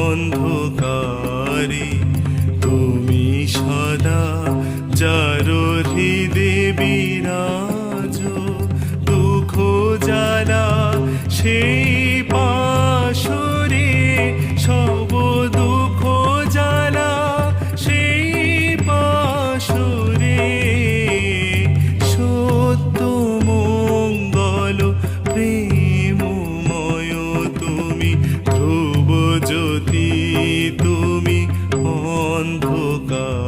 অন্ধকারে তুমি সদা যারো দেবী রাজ দুঃখ জানা সেই का